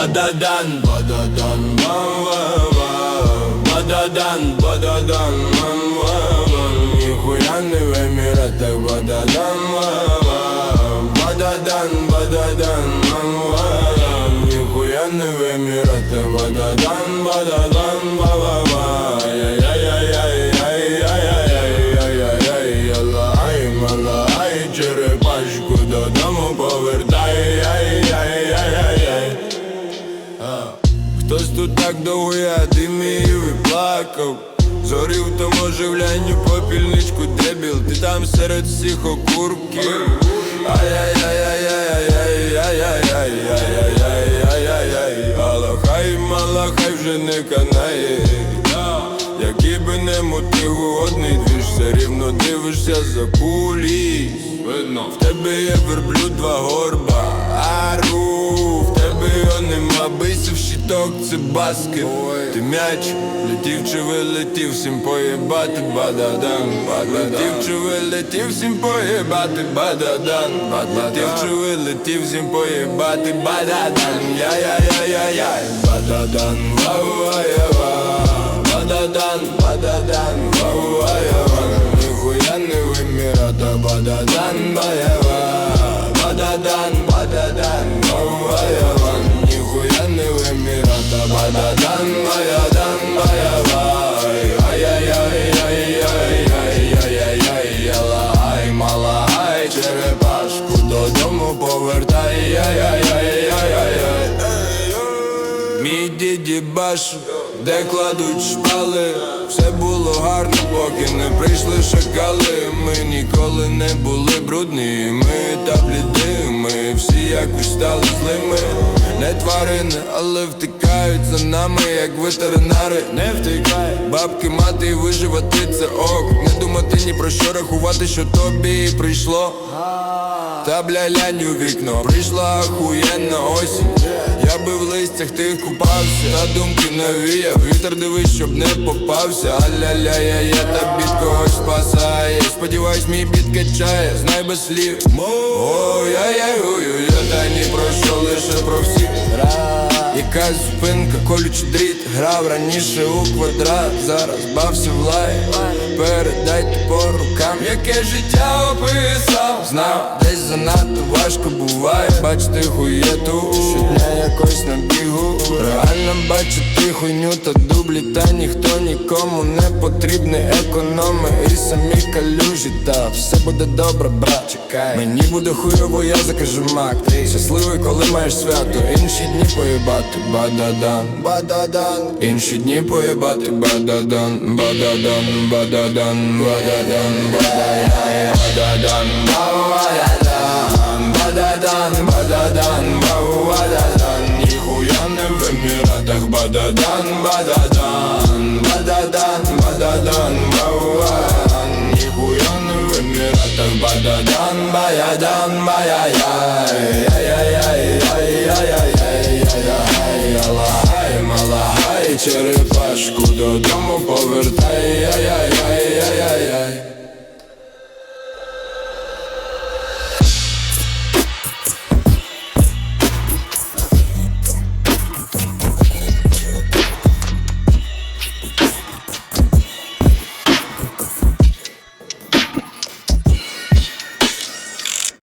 badadan badadan man va va. Badadan badadan man va va. Yıkuyanı ve miratak badadan va va. Badadan badadan man va va. Yıkuyanı ve miratak badadan badadan va. Так довго я димів і плакав. Зорів тому оживлянню попільничку дебіл. Ти там серед всіх окурків. Ай-яй-яй-яй-яй-яй-яй-яй-яй-яй-яй Аллахай, малахай вже не канає Який би не мотив угодний двіж Все рівно дивишся за куліс Видно В тебе є верблюд, два горба Ару В тебе його нема бийся в щиток, це баскет. Ти м'яч, летів чи вилетів, всім поєбати бададан Летів чи вилетів, всім поєбати бададан Летів чи вилетів, всім поєбати бададан Яй-яй-яй-яй-яй. Бададан, вау-вау-вау Бададан, бададан, вау-вау-вау Ніхуя не в Еміратах, бададан, баява бададан, діді баш, де кладуть шпали. Все було гарно, поки не прийшли шакали. Ми ніколи не були брудні, ми та бліди Ми всі якось стали злими. Не тварини, але втикають за нами, як ветеринари. Не втикай, бабки, мати і виживати це ок. Не думати ні про що рахувати, що тобі прийшло. Та бля лянь у вікно. Прийшла охуєнна осінь Я би в листях тих купався. Та думки навіяв. Вітер дивись, щоб не попався. Аля-ля, я, я та бід когось спасає Сподіваюсь, мій бід качає. Знай без слів. Ой, я, я, гую, я та ні про що, лише про всіх Якась зупинка, колючий дріт Грав раніше у квадрат Зараз бався в лай. Передайте по рукам Яке життя описав. Знав, десь занадто важко буває. Бачити хуєту Щодня якось на бігу. Реально бачити хуйню та дублі Та ніхто нікому не потрібний Економи і самі калюжі Та все буде добре, брат Чекай. Мені буде хуйово, я закажу мак. Щасливий, коли маєш свято. Інші дні поєбати Бададан, бададан. Інші дні поєбати Бададан, бададан, бададан, бададан, бададан, бададан, бададан, бададан, бададан, бададан Ніхуя не в Еміратах Бададан, бададан, бададан, бададан, бададан Ніхуя не в Еміратах Бададан, баядан, баяяй Яй-яй-яй-яй-яй-яй-яй Аллахай, малахай, چرا پشکو دادم با